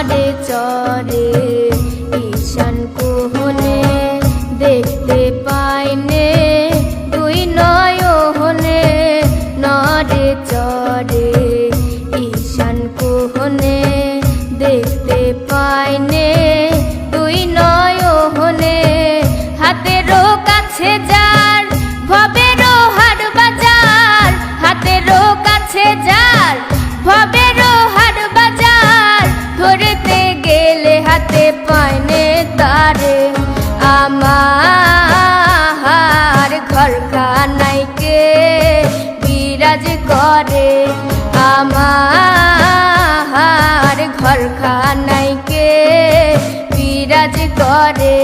চরে ঈশান কোহনে দেখতে পাইনে, দুই নয়নে নরে চরে ঈশান কোহনে দেখতে পাইনে, দুই নয়নে হাতেরও কাছে যার ভবেরও আমার ঘর কানাইকে বিরাজ করে। আমার ঘর কানাইকে বিরাজ করে।